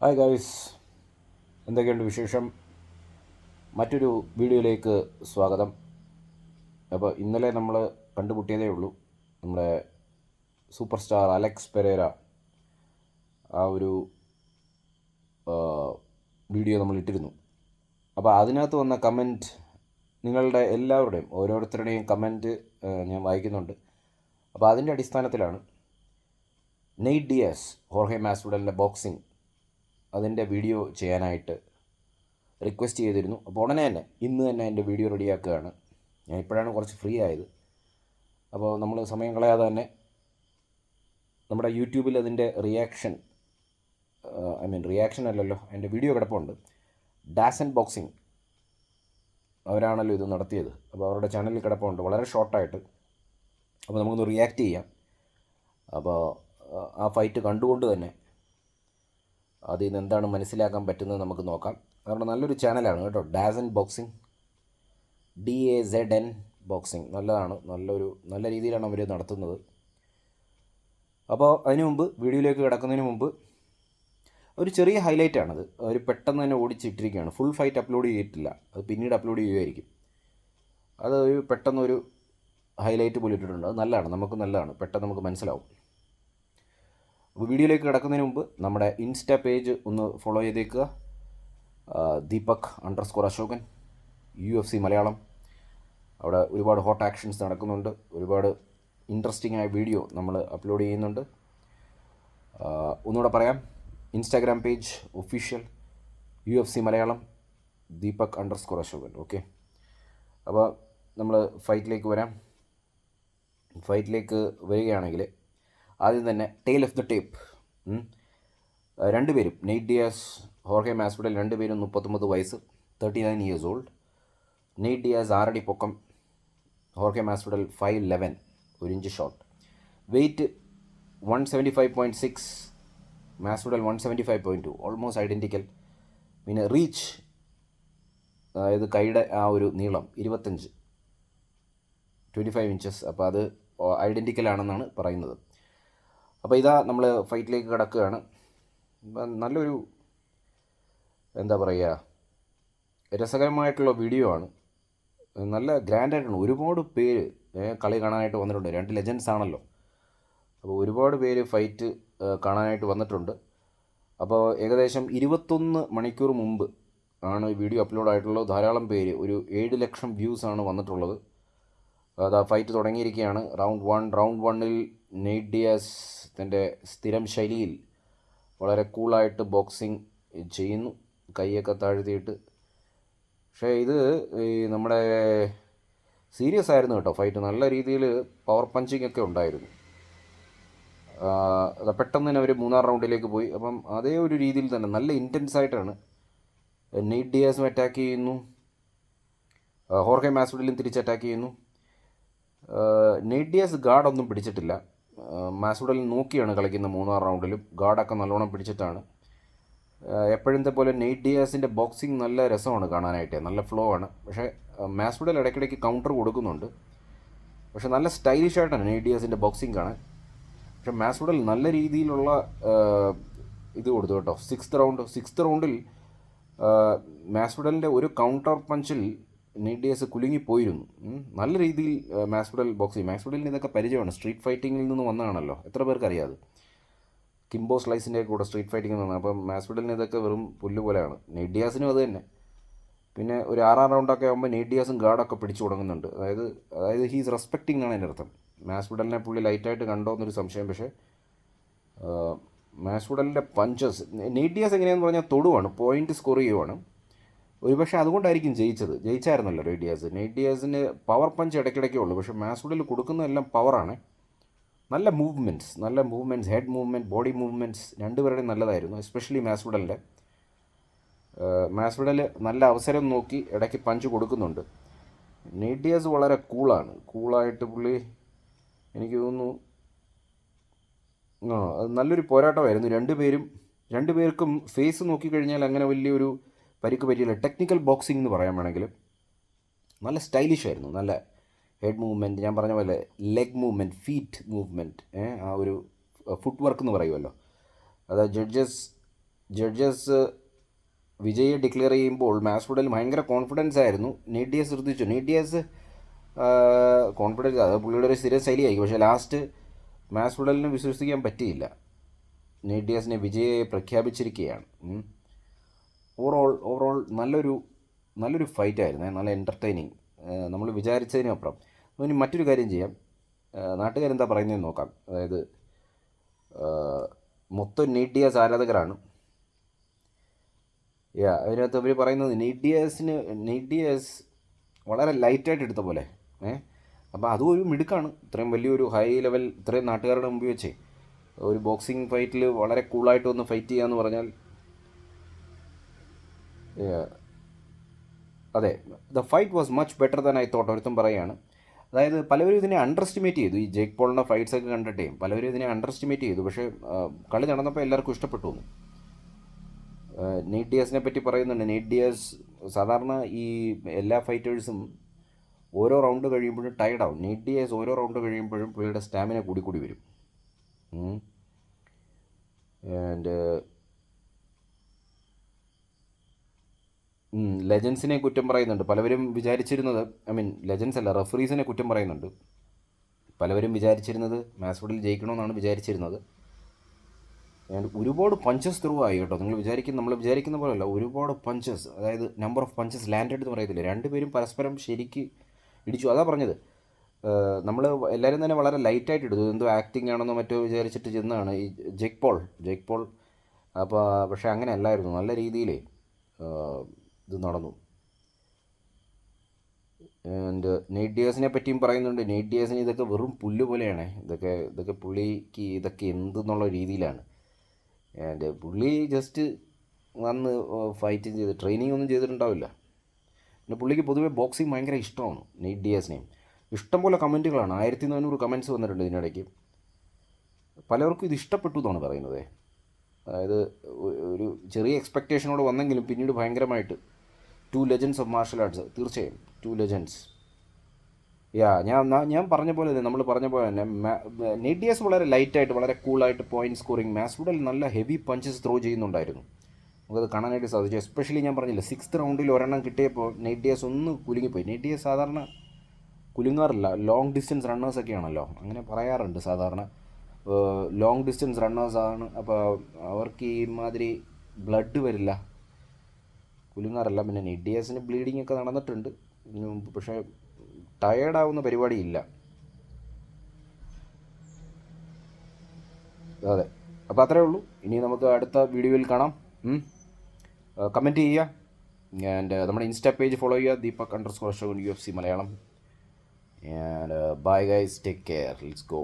Hi guys എന്തൊക്കെയുണ്ട് വിശേഷം? മറ്റൊരു വീഡിയോയിലേക്ക് സ്വാഗതം. അപ്പോൾ ഇന്നലെ നമ്മൾ കണ്ടുമുട്ടിയതേ ഉള്ളൂ. നമ്മുടെ സൂപ്പർ സ്റ്റാർ അലക്സ് പെരേര. ആ ഒരു വീഡിയോ നമ്മൾ ഇട്ടിരുന്നു. അപ്പോൾ അതിനകത്ത് വന്ന കമന്റ് നിങ്ങളുടെ എല്ലാവരുടെയും ഓരോരുത്തരുടെയും കമന്റ് ഞാൻ വായിക്കുന്നുണ്ട്. അപ്പോൾ അതിന്റെ അടിസ്ഥാനത്തിലാണ് നെയ്റ്റ് ഡിയസ് ഹോർഹെ മാസ്വുഡലിന്റെ ബോക്സിംഗ് അതിന്റെ വീഡിയോ ചെയ്യാനായിട്ട് റിക്വസ്റ്റ് ചെയ്തിരുന്നു. അപ്പോൾ ഉടനെ തന്നെ ഇന്ന് തന്നെ എന്റെ വീഡിയോ റെഡിയാക്കുകയാണ്. ഞാൻ ഇപ്പോഴാണ് കുറച്ച് ഫ്രീ ആയത്. അപ്പോൾ നമ്മൾ സമയം കളയാതെ തന്നെ നമ്മുടെ യൂട്യൂബിൽ അതിന്റെ റിയാക്ഷൻ ഐ മീൻ റിയാക്ഷൻ അല്ലല്ലോ എന്റെ വീഡിയോ കിടപ്പുണ്ട്. ഡാസൻ ബോക്സിങ് അവരാണല്ലോ ഇത് നടത്തിയത്. അപ്പോൾ അവരുടെ ചാനലിൽ കിടപ്പുണ്ട് വളരെ ഷോർട്ടായിട്ട്. അപ്പോൾ നമുക്കൊന്ന് റിയാക്റ്റ് ചെയ്യാം. അപ്പോൾ ആ ഫൈറ്റ് കണ്ടുകൊണ്ട് തന്നെ അതിൽ നിന്ന് എന്താണ് മനസ്സിലാക്കാൻ പറ്റുന്നത് നമുക്ക് നോക്കാം. അതുകൊണ്ട് നല്ലൊരു ചാനലാണ് കേട്ടോ. DAZN boxing D A Z N boxing നല്ലതാണ്. നല്ലൊരു നല്ല രീതിയിലാണ് അവർ നടത്തുന്നത്. അപ്പോൾ അതിനു മുമ്പ് വീഡിയോയിലേക്ക് കിടക്കുന്നതിന് മുമ്പ് ഒരു ചെറിയ ഹൈലൈറ്റ് ആണത്. അവർ പെട്ടെന്ന് തന്നെ ഓടിച്ചിട്ടിരിക്കുകയാണ്. ഫുൾ ഫൈറ്റ് അപ്ലോഡ് ചെയ്തിട്ടില്ല. അത് പിന്നീട് അപ്ലോഡ് ചെയ്യുമായിരിക്കും അത് ഒരു പെട്ടെന്നൊരു ഹൈലൈറ്റ് പോലെ ഇട്ടിട്ടുണ്ട്. അത് നല്ലതാണ്. നമുക്ക് നല്ലതാണ്. പെട്ടെന്ന് നമുക്ക് മനസ്സിലാവും. അപ്പോൾ വീഡിയോയിലേക്ക് കിടക്കുന്നതിന് മുമ്പ് നമ്മുടെ ഇൻസ്റ്റ പേജ് ഒന്ന് ഫോളോ ചെയ്തേക്കുക. Deepak underscore Ashokan U F C Malayalam. അവിടെ ഒരുപാട് ഹോട്ട് ആക്ഷൻസ് നടക്കുന്നുണ്ട്. ഒരുപാട് ഇൻട്രസ്റ്റിംഗ് ആയ വീഡിയോ നമ്മൾ അപ്ലോഡ് ചെയ്യുന്നുണ്ട്. ഒന്നുകൂടെ പറയാം. Instagram page official U F C Malayalam Deepak underscore Ashokan. Okay അപ്പോൾ നമ്മൾ ഫൈറ്റിലേക്ക് വരാം. ഫൈറ്റിലേക്ക് വരികയാണെങ്കിൽ ആദ്യം തന്നെ ടെയിൽ ഓഫ് ദ ടേപ്പ് രണ്ടുപേരും നെയ്റ്റ് ഡിയാസ് ഹോർഹെ മാസ്പിഡൽ രണ്ടുപേരും മുപ്പത്തൊമ്പത് വയസ്സ് thirty nine years old Nate Diaz ആറടി പൊക്കം. ഹോർഹെ മാസ്പിഡൽ ഫൈവ് ലെവൻ ഒരു inch short weight one seventy five point six Masvidal one seventy five point two almost identical പിന്നെ റീച്ച് അതായത് കൈയുടെ ആ ഒരു നീളം ഇരുപത്തഞ്ച് ട്വന്റി ഫൈവ് ഇഞ്ചസ് അപ്പോൾ അത് ഐഡന്റിക്കൽ ആണെന്നാണ് പറയുന്നത്. അപ്പോൾ ഇതാ നമ്മൾ ഫൈറ്റിലേക്ക് കിടക്കുകയാണ്. നല്ലൊരു എന്താ പറയുക രസകരമായിട്ടുള്ള വീഡിയോ ആണ്. നല്ല ഗ്രാൻഡായിട്ടാണ് ഒരുപാട് പേര് കളി കാണാനായിട്ട് വന്നിട്ടുണ്ട്. രണ്ട് ലെജൻഡ്സ് ആണല്ലോ. അപ്പോൾ ഒരുപാട് പേര് ഫൈറ്റ് കാണാനായിട്ട് വന്നിട്ടുണ്ട്. അപ്പോൾ ഏകദേശം ഇരുപത്തൊന്ന് മണിക്കൂർ മുമ്പ് ആണ് വീഡിയോ അപ്ലോഡ് ആയിട്ടുള്ളത്. ധാരാളം പേര് ഒരു ഏഴ് ലക്ഷം വ്യൂസ് ആണ് വന്നിട്ടുള്ളത്. ഫൈറ്റ് തുടങ്ങിയിരിക്കുകയാണ്. റൗണ്ട് വൺ റൗണ്ട് വണ്ണിൽ നെയ്റ്റ് ഡിയാസ് തന്റെ സ്ഥിരം ശൈലിയിൽ വളരെ കൂളായിട്ട് ബോക്സിങ് ചെയ്യുന്നു. കൈയൊക്കെ താഴ്ത്തിയിട്ട്. പക്ഷേ ഇത് ഈ നമ്മുടെ സീരിയസ് ആയിരുന്നു കേട്ടോ ഫൈറ്റ് നല്ല രീതിയിൽ പവർ പഞ്ചിങ് ഒക്കെ ഉണ്ടായിരുന്നു. പെട്ടെന്ന് തന്നെ അവർ മൂന്നാം റൗണ്ടിലേക്ക് പോയി. അപ്പം അതേ ഒരു രീതിയിൽ തന്നെ നല്ല ഇന്റൻസ് ആയിട്ടാണ് നെയ്റ്റ് ഡിയാസും അറ്റാക്ക് ചെയ്യുന്നു. ഹോർഹെ മാസ്വുഡിലും തിരിച്ച് അറ്റാക്ക് ചെയ്യുന്നു. നെയ്റ്റ് ഡിയാസ് ഗാർഡൊന്നും പിടിച്ചിട്ടില്ല. മാസ്വുഡിൽ നോക്കിയാണ് കളിക്കുന്ന മൂന്നാം റൗണ്ടിലും. ഗാർഡൊക്കെ നല്ലോണം പിടിച്ചിട്ടാണ്. എപ്പോഴത്തെ പോലെ നെയ്റ്റ് ബോക്സിങ് നല്ല രസമാണ് കാണാനായിട്ട്. നല്ല ഫ്ലോ ആണ്. പക്ഷേ മാസ്വുഡൽ ഇടയ്ക്കിടയ്ക്ക് കൗണ്ടർ കൊടുക്കുന്നുണ്ട്. പക്ഷേ നല്ല സ്റ്റൈലിഷ് ആയിട്ടാണ് നെയ്റ്റ് ബോക്സിങ് കാണാൻ. പക്ഷേ മാസ്വുഡൽ നല്ല രീതിയിലുള്ള ഇത് കൊടുത്തു കേട്ടോ. സിക്സ്ത് റൗണ്ട് സിക്സ്ത് റൗണ്ടിൽ മാസ്വുഡലിന്റെ ഒരു കൗണ്ടർ പഞ്ചിൽ നെയ്ഡിയസ് കുലുങ്ങിപ്പോയിരുന്നു. നല്ല രീതിയിൽ മാസ്വുഡൽ ബോക്സിങ് മാസ്വുഡലിന് ഇതൊക്കെ പരിചയമാണ്. സ്ട്രീറ്റ് ഫൈറ്റിങ്ങിൽ നിന്ന് വന്നതാണല്ലോ. എത്ര പേർക്ക് അറിയാതെ കിംബോ സ്ലൈസിന്റെ കൂടെ സ്ട്രീറ്റ് ഫൈറ്റിംഗ് നിന്ന്. അപ്പം മാസ്വുഡലിന് ഇതൊക്കെ വെറും പുല്ല് പോലെയാണ്. നെയ്ഡിയാസിനും അത് തന്നെ. പിന്നെ ഒരു ആറാം റൗണ്ടൊക്കെ ആകുമ്പോൾ നെയ്ഡിയാസും ഗാർഡൊക്കെ പിടിച്ചു തുടങ്ങുന്നുണ്ട്. അതായത് അതായത് ഹീസ് റെസ്പെക്റ്റിംഗ് ആണ് എന്റെ അർത്ഥം. മാസ്വുഡലിനെ പുള്ളി ലൈറ്റായിട്ട് കണ്ടോ എന്നൊരു സംശയം. പക്ഷേ മാസ്വുഡലിന്റെ പഞ്ചസ് നെയ്ഡിയാസ് എങ്ങനെയാണെന്ന് പറഞ്ഞാൽ തൊടുവാണ്. പോയിന്റ് സ്കോർ ചെയ്യുവാണ്. ഒരുപക്ഷെ അതുകൊണ്ടായിരിക്കും ജയിച്ചത്. ജയിച്ചായിരുന്നല്ലോ റേഡിയാസ് നെയ്ഡിയാസിന് പവർ പഞ്ച് ഇടയ്ക്കിടയ്ക്കേ ഉള്ളൂ. പക്ഷേ മാസ്വുഡിൽ കൊടുക്കുന്നതെല്ലാം പവറാണ് നല്ല മൂവ്മെന്റ്സ് നല്ല movements head movement body movements രണ്ടുപേരുടെയും നല്ലതായിരുന്നു എസ്പെഷ്യലി മാസ്വുഡലിന്റെ മാസ്വുഡൽ നല്ല അവസരം നോക്കി ഇടയ്ക്ക് പഞ്ച് കൊടുക്കുന്നുണ്ട്. നെയ്ഡിയാസ് വളരെ കൂളാണ് കൂളായിട്ട് പുള്ളി എനിക്ക് തോന്നുന്നു നല്ലൊരു പോരാട്ടമായിരുന്നു. രണ്ടുപേരും രണ്ടുപേർക്കും ഫേസ് നോക്കിക്കഴിഞ്ഞാൽ അങ്ങനെ വലിയൊരു പരിക്ക് പറ്റിയില്ല. ടെക്നിക്കൽ ബോക്സിംഗ് എന്ന് പറയാൻ വേണമെങ്കിൽ നല്ല സ്റ്റൈലിഷ് ആയിരുന്നു. നല്ല ഹെഡ് മൂവ്മെന്റ് ഞാൻ പറഞ്ഞ പോലെ ലെഗ് മൂവ്മെന്റ് ഫീറ്റ് മൂവ്മെന്റ് ആ ഒരു ഫുട് വർക്ക് എന്ന് പറയുമല്ലോ. അത് ജഡ്ജസ് ജഡ്ജസ് വിജയെ ഡിക്ലെയർ ചെയ്യുമ്പോൾ മാസ്ഫുഡിൽ ഭയങ്കര കോൺഫിഡൻസ് ആയിരുന്നു. നീഡിയസ് ശ്രദ്ധിച്ചു. നീഡിയസ് കോൺഫിഡൻസ് അത് പുള്ളിയുടെ ഒരു സ്ഥിര ശൈലിയായിരിക്കും. പക്ഷേ ലാസ്റ്റ് മാസ് മാസ്ഫുഡലിന് വിശ്വസിക്കാൻ പറ്റിയില്ല. നീഡിയസിനെ വിജയെ പ്രഖ്യാപിച്ചിരിക്കുകയാണ്. ഓവറോൾ ഓവറോൾ നല്ലൊരു നല്ലൊരു ഫൈറ്റ് ആയിരുന്നു. നല്ല എന്റർടൈനിങ് നമ്മൾ വിചാരിച്ചതിനപ്പുറം ഇനി മറ്റൊരു കാര്യം ചെയ്യാം. നാട്ടുകാരെന്താ പറയുന്നതെന്ന് നോക്കാം. അതായത് മൊത്തം നീഡിയാസ് ആരാധകരാണ്. യാ അതിനകത്ത് അവർ പറയുന്നത് നീഡിയസിന് നീഡിയസ് വളരെ ലൈറ്റായിട്ട് എടുത്ത പോലെ. ഏ അപ്പോൾ അതും ഒരു മിടുക്കാണ്. ഇത്രയും വലിയൊരു ഹൈ ലെവൽ ഇത്രയും നാട്ടുകാരുടെ മുമ്പിൽ വെച്ചേ ഒരു ബോക്സിംഗ് ഫൈറ്റിൽ വളരെ കൂളായിട്ട് ഒന്ന് ഫൈറ്റ് ചെയ്യാമെന്ന് പറഞ്ഞാൽ Yeah. അതെ the fight was much better than I thought ഒരുത്തും പറയുകയാണ് അതായത് പലവരും ഇതിനെ അണ്ടർ എസ്റ്റിമേറ്റ് ചെയ്തു. ഈ ജേക്ക് പോളിന്റെ ഫൈറ്റ്സ് ഒക്കെ കണ്ടിട്ടേ പലവരും ഇതിനെ അണ്ടർ എസ്റ്റിമേറ്റ് ചെയ്തു. പക്ഷേ കളി നടന്നപ്പോൾ എല്ലാവർക്കും ഇഷ്ടപ്പെട്ടു നീറ്റ് ഡിയേഴ്സിനെ പറ്റി പറയുന്നുണ്ട്. നീറ്റ് ഡിയേഴ്സ് സാധാരണ ഈ എല്ലാ ഫൈറ്റേഴ്സും ഓരോ റൗണ്ട് കഴിയുമ്പോഴും ടയർഡാവും നീറ്റ് ഡിയേഴ്സ് ഓരോ റൗണ്ട് കഴിയുമ്പോഴും പുള്ളിയുടെ സ്റ്റാമിന കൂടി കൂടി വരും ആൻഡ് ലെജൻസിനെ കുറ്റം പറയുന്നുണ്ട്. പലവരും വിചാരിച്ചിരുന്നത് ഐ മീൻ ലെജൻസ് അല്ല റെഫറീസിനെ കുറ്റം പറയുന്നുണ്ട്. പലവരും വിചാരിച്ചിരുന്നത് മാസ്ഫുഡിൽ ജയിക്കണമെന്നാണ് വിചാരിച്ചിരുന്നത്. ഒരുപാട് പഞ്ചസ് ത്രൂ ആയി കേട്ടോ. നിങ്ങൾ വിചാരിക്കുന്ന നമ്മൾ വിചാരിക്കുന്ന പോലെയല്ല. ഒരുപാട് പഞ്ചസ് അതായത് നമ്പർ ഓഫ് പഞ്ചസ് ലാൻഡഡ് എന്ന് പറയത്തില്ല? രണ്ടുപേരും പരസ്പരം ശരിക്ക് ഇടിച്ചു. അതാ പറഞ്ഞത്. നമ്മൾ എല്ലാവരും തന്നെ വളരെ ലൈറ്റായിട്ട് എടുത്തു എന്തോ ആക്ടിങ് ആണെന്നോ മറ്റോ വിചാരിച്ചിട്ട് ചെന്നാണ് ഈ ജെക് പോൾ. ജെക് പോൾ അപ്പോൾ പക്ഷേ അങ്ങനെ അല്ലായിരുന്നു നല്ല രീതിയിൽ ഇത് നടന്നു. ആൻഡ് നെയ്റ്റ് ഡിയേഴ്സിനെ പറ്റിയും പറയുന്നുണ്ട്. നെയ്റ്റ് ഡിയേഴ്സിന് ഇതൊക്കെ വെറും പുല്ല് പോലെയാണ്. ഇതൊക്കെ ഇതൊക്കെ പുള്ളിക്ക് ഇതൊക്കെ എന്തെന്നുള്ള രീതിയിലാണ്. ആൻഡ് പുള്ളി ജസ്റ്റ് വന്ന് ഫൈറ്റ് ചെയ്ത് ട്രെയിനിങ് ഒന്നും ചെയ്തിട്ടുണ്ടാവില്ല. പിന്നെ പുള്ളിക്ക് പൊതുവേ ബോക്സിങ് ഭയങ്കര ഇഷ്ടമാണ് നെയ്റ്റ് ഡിയേഴ്സിനെയും ഇഷ്ടംപോലെ കമന്റുകളാണ്. ആയിരത്തി നാനൂറ് കമന്റ്സ് വന്നിട്ടുണ്ട് ഇതിനിടയ്ക്ക്. പലർക്കും ഇത് ഇഷ്ടപ്പെട്ടു എന്നാണ് പറയുന്നത്. അതായത് ഒരു ചെറിയ എക്സ്പെക്റ്റേഷനോട് വന്നെങ്കിലും പിന്നീട് ഭയങ്കരമായിട്ട് two legends of martial arts തീർച്ചയായും. ടു ലെജൻസ് യാ ഞാൻ ഞാൻ പറഞ്ഞ പോലെ തന്നെ നമ്മൾ പറഞ്ഞ പോലെ തന്നെ നെഡിയസ് വളരെ ലൈറ്റായിട്ട് വളരെ കൂളായിട്ട് പോയിന്റ് സ്കോറിങ് മാസ് മാസ്വുഡിൽ നല്ല ഹെവി പഞ്ചസ് ത്രോ ചെയ്യുന്നുണ്ടായിരുന്നു. നമുക്കത് കാണാനായിട്ട് സാധിച്ചു. എസ്പെഷ്യലി ഞാൻ പറഞ്ഞില്ല സിക്സ്ത് റൗണ്ടിൽ ഒരെണ്ണം കിട്ടിയപ്പോൾ നെഡിയസ് ഒന്ന് കുലുങ്ങിപ്പോയി. നെഡിയസ് സാധാരണ കുലുങ്ങാറില്ല. ലോങ് ഡിസ്റ്റൻസ് റണ്ണേഴ്സ് റണ്ണേഴ്സൊക്കെയാണല്ലോ അങ്ങനെ പറയാറുണ്ട് സാധാരണ. ലോങ് ഡിസ്റ്റൻസ് റണ്ണേഴ്സാണ് അപ്പോൾ അവർക്ക് ഈ മാതിരി ബ്ലഡ് വരില്ല. കുലുങ്ങാറില്ല പിന്നെ നിഡിയസിന് ബ്ലീഡിംഗ് ഒക്കെ നടന്നിട്ടുണ്ട്. ഇതിനു മുമ്പ് പക്ഷേ ടയേർഡാവുന്ന പരിപാടിയില്ല. അതെ. അപ്പോൾ അത്രേ ഉള്ളൂ. ഇനി നമുക്ക് അടുത്ത വീഡിയോയിൽ കാണാം. കമന്റ് ചെയ്യുക. ആൻഡ് നമ്മുടെ ഇൻസ്റ്റാ പേജ് ഫോളോ ചെയ്യുക. Deepak underscore U F C Malayalam. And bye guys take care let's go